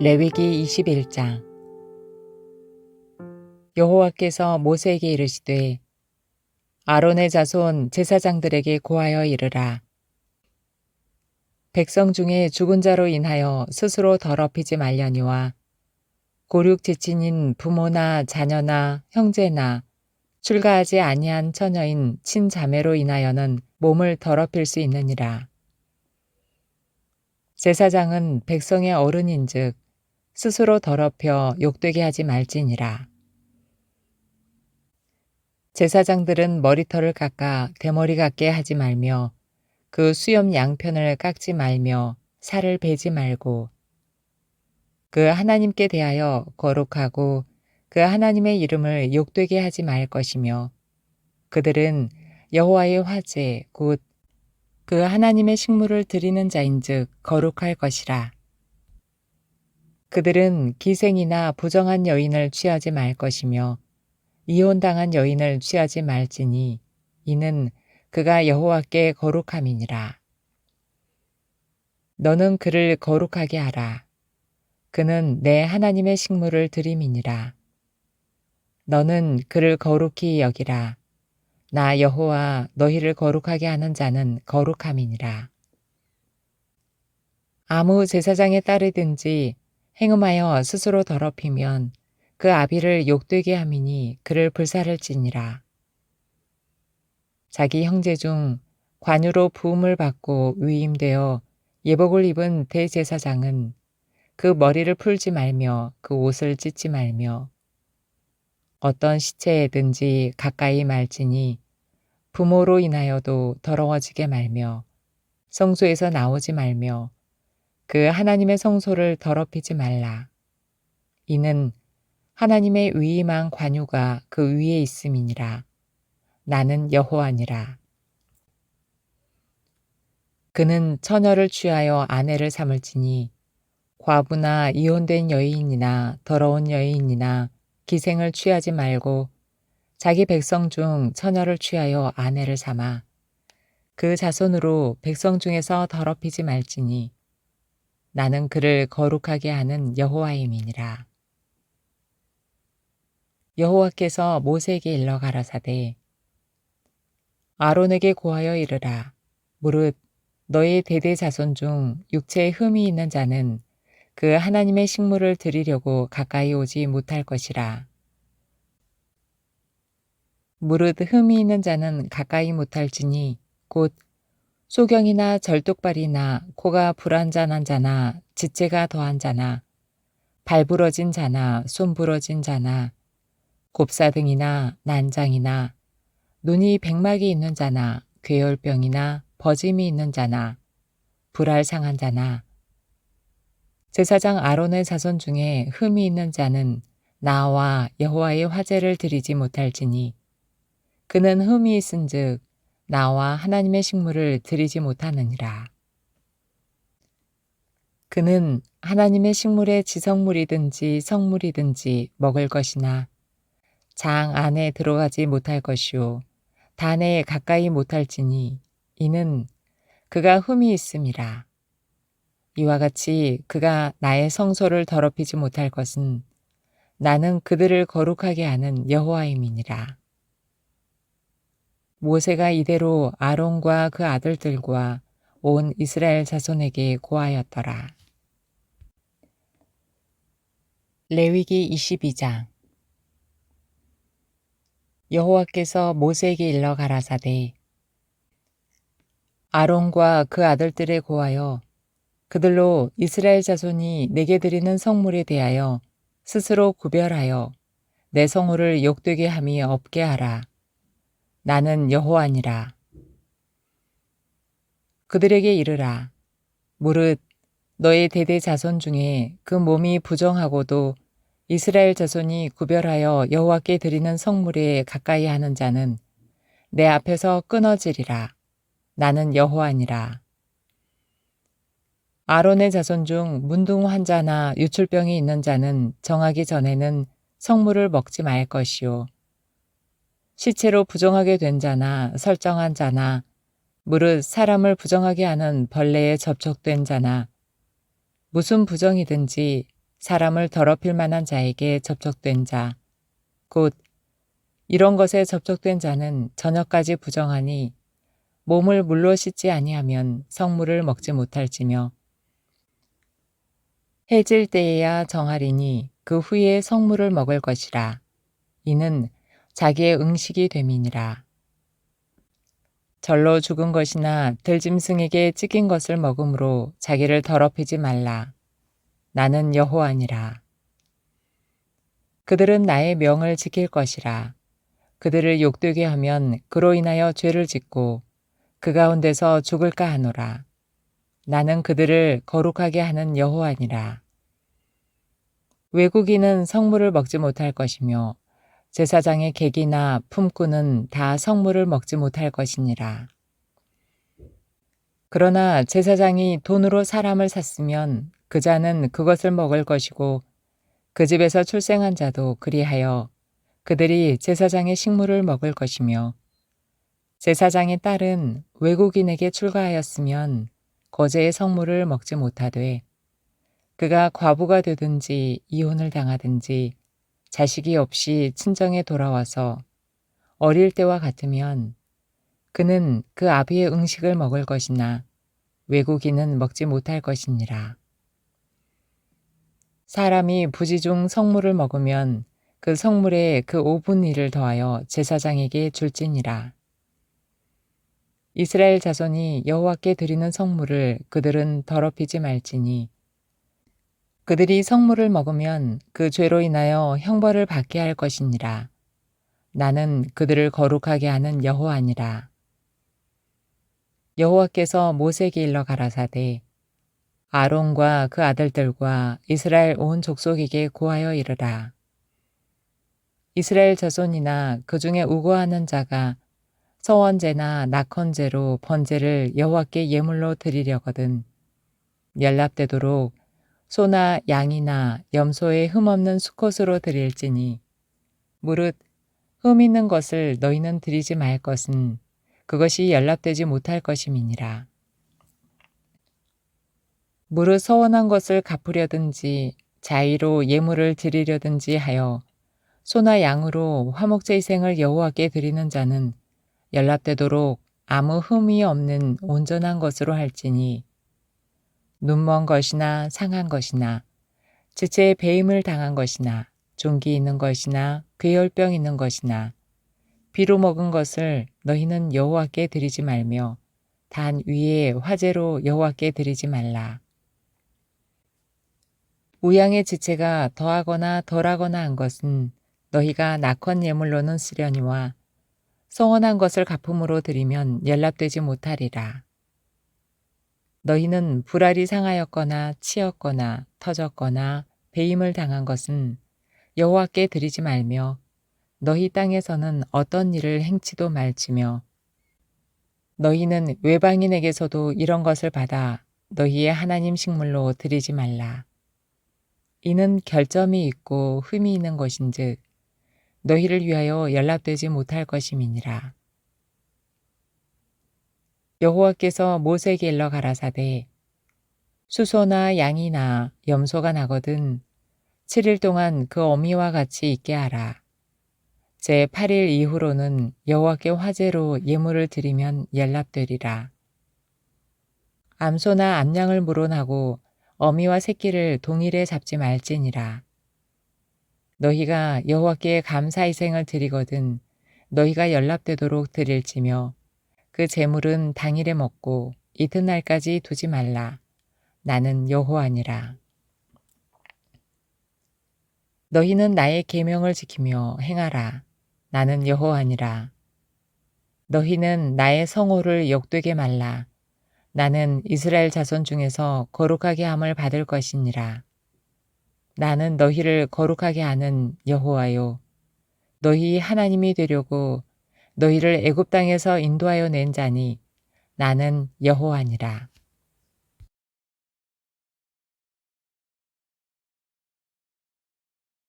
레위기 21장. 여호와께서 모세에게 이르시되 아론의 자손 제사장들에게 고하여 이르라. 백성 중에 죽은 자로 인하여 스스로 더럽히지 말려니와 고륙 지친인 부모나 자녀나 형제나 출가하지 아니한 처녀인 친자매로 인하여는 몸을 더럽힐 수 있느니라. 제사장은 백성의 어른인즉 스스로 더럽혀 욕되게 하지 말지니라. 제사장들은 머리털을 깎아 대머리 같게 하지 말며 그 수염 양편을 깎지 말며 살을 베지 말고 그 하나님께 대하여 거룩하고 그 하나님의 이름을 욕되게 하지 말 것이며 그들은 여호와의 화제 곧 그 하나님의 식물을 드리는 자인즉 거룩할 것이라. 그들은 기생이나 부정한 여인을 취하지 말 것이며 이혼당한 여인을 취하지 말지니 이는 그가 여호와께 거룩함이니라. 너는 그를 거룩하게 하라. 그는 내 하나님의 식물을 드림이니라. 너는 그를 거룩히 여기라. 나 여호와 너희를 거룩하게 하는 자는 거룩함이니라. 아무 제사장에 따르든지 행음하여 스스로 더럽히면 그 아비를 욕되게 함이니 그를 불살을지니라. 자기 형제 중 관유로 부음을 받고 위임되어 예복을 입은 대제사장은 그 머리를 풀지 말며 그 옷을 찢지 말며 어떤 시체에든지 가까이 말지니 부모로 인하여도 더러워지게 말며 성소에서 나오지 말며 그 하나님의 성소를 더럽히지 말라. 이는 하나님의 위임한 관유가 그 위에 있음이니라. 나는 여호와니라. 그는 처녀를 취하여 아내를 삼을지니 과부나 이혼된 여인이나 더러운 여인이나 기생을 취하지 말고 자기 백성 중 처녀를 취하여 아내를 삼아 그 자손으로 백성 중에서 더럽히지 말지니 나는 그를 거룩하게 하는 여호와임이니라. 여호와께서 모세에게 일러 가라사대 아론에게 고하여 이르라 무릇 너의 대대 자손 중 육체에 흠이 있는 자는 그 하나님의 식물을 드리려고 가까이 오지 못할 것이라. 무릇 흠이 있는 자는 가까이 못할지니 곧 소경이나 절뚝발이나 코가 불안전한 자나 지체가 더한 자나 발 부러진 자나 손 부러진 자나 곱사등이나 난장이나 눈이 백막이 있는 자나 괴혈병이나 버짐이 있는 자나 불알 상한 자나 제사장 아론의 자손 중에 흠이 있는 자는 나와 여호와의 화제를 드리지 못할지니 그는 흠이 있은즉 나와 하나님의 식물을 드리지 못하느니라. 그는 하나님의 식물의 지성물이든지 성물이든지 먹을 것이나 장 안에 들어가지 못할 것이요 단에 가까이 못할지니 이는 그가 흠이 있음이라. 이와 같이 그가 나의 성소를 더럽히지 못할 것은 나는 그들을 거룩하게 하는 여호와임이니라. 모세가 이대로 아론과 그 아들들과 온 이스라엘 자손에게 고하였더라. 레위기 22장 여호와께서 모세에게 일러 가라사대 아론과 그 아들들에 고하여 그들로 이스라엘 자손이 내게 드리는 성물에 대하여 스스로 구별하여 내 성호를 욕되게 함이 없게 하라. 나는 여호와니라. 그들에게 이르라. 무릇 너의 대대 자손 중에 그 몸이 부정하고도 이스라엘 자손이 구별하여 여호와께 드리는 성물에 가까이 하는 자는 내 앞에서 끊어지리라. 나는 여호와니라. 아론의 자손 중 문둥 환자나 유출병이 있는 자는 정하기 전에는 성물을 먹지 말 것이요. 시체로 부정하게 된 자나 설정한 자나 무릇 사람을 부정하게 하는 벌레에 접촉된 자나 무슨 부정이든지 사람을 더럽힐 만한 자에게 접촉된 자, 곧 이런 것에 접촉된 자는 저녁까지 부정하니 몸을 물로 씻지 아니하면 성물을 먹지 못할지며 해질 때에야 정하리니 그 후에 성물을 먹을 것이라. 이는 자기의 응식이 됨이니라. 절로 죽은 것이나 들짐승에게 찢긴 것을 먹음으로 자기를 더럽히지 말라. 나는 여호와니라. 그들은 나의 명을 지킬 것이라. 그들을 욕되게 하면 그로 인하여 죄를 짓고 그 가운데서 죽을까 하노라. 나는 그들을 거룩하게 하는 여호와니라. 외국인은 성물을 먹지 못할 것이며 제사장의 객이나 품꾼은 다 성물을 먹지 못할 것이니라. 그러나 제사장이 돈으로 사람을 샀으면 그 자는 그것을 먹을 것이고 그 집에서 출생한 자도 그리하여 그들이 제사장의 식물을 먹을 것이며 제사장의 딸은 외국인에게 출가하였으면 거제의 성물을 먹지 못하되 그가 과부가 되든지 이혼을 당하든지 자식이 없이 친정에 돌아와서 어릴 때와 같으면 그는 그 아비의 음식을 먹을 것이나 외국인은 먹지 못할 것이니라. 사람이 부지 중 성물을 먹으면 그 성물에 그 5분 1을 더하여 제사장에게 줄지니라. 이스라엘 자손이 여호와께 드리는 성물을 그들은 더럽히지 말지니 그들이 성물을 먹으면 그 죄로 인하여 형벌을 받게 할 것이니라. 나는 그들을 거룩하게 하는 여호와니라. 여호와께서 모세에게 일러 가라사대 아론과 그 아들들과 이스라엘 온 족속에게 고하여 이르라. 이스라엘 자손이나 그 중에 우고하는 자가 서원제나 낙헌제로 번제를 여호와께 예물로 드리려거든 연락되도록 소나 양이나 염소의 흠없는 수컷으로 드릴지니 무릇 흠 있는 것을 너희는 드리지 말 것은 그것이 연락되지 못할 것임이니라. 무릇 서원한 것을 갚으려든지 자의로 예물을 드리려든지 하여 소나 양으로 화목제의생을 여호와께 드리는 자는 연락되도록 아무 흠이 없는 온전한 것으로 할지니 눈먼 것이나 상한 것이나 지체에 배임을 당한 것이나 종기 있는 것이나 괴혈병 있는 것이나 비로 먹은 것을 너희는 여호와께 드리지 말며 단 위에 화제로 여호와께 드리지 말라. 우양의 지체가 더하거나 덜하거나 한 것은 너희가 낙헌 예물로는 쓰려니와 성원한 것을 갚음으로 드리면 연락되지 못하리라. 너희는 불알이 상하였거나 치였거나 터졌거나 배임을 당한 것은 여호와께 드리지 말며 너희 땅에서는 어떤 일을 행치도 말지며 너희는 외방인에게서도 이런 것을 받아 너희의 하나님 식물로 드리지 말라. 이는 결점이 있고 흠이 있는 것인즉 너희를 위하여 연락되지 못할 것임이니라. 여호와께서 모세에게 일러 가라사대 수소나 양이나 염소가 나거든 7일 동안 그 어미와 같이 있게 하라. 제 8일 이후로는 여호와께 화제로 예물을 드리면 연락되리라. 암소나 암양을 물어나고 어미와 새끼를 동일에 잡지 말지니라. 너희가 여호와께 감사희생을 드리거든 너희가 연락되도록 드릴지며 그 재물은 당일에 먹고 이튿날까지 두지 말라. 나는 여호와니라. 너희는 나의 계명을 지키며 행하라. 나는 여호와니라. 너희는 나의 성호를 욕되게 말라. 나는 이스라엘 자손 중에서 거룩하게 함을 받을 것이니라. 나는 너희를 거룩하게 하는 여호와요. 너희 하나님이 되려고 너희를 애굽 땅에서 인도하여 낸 자니 나는 여호와니라.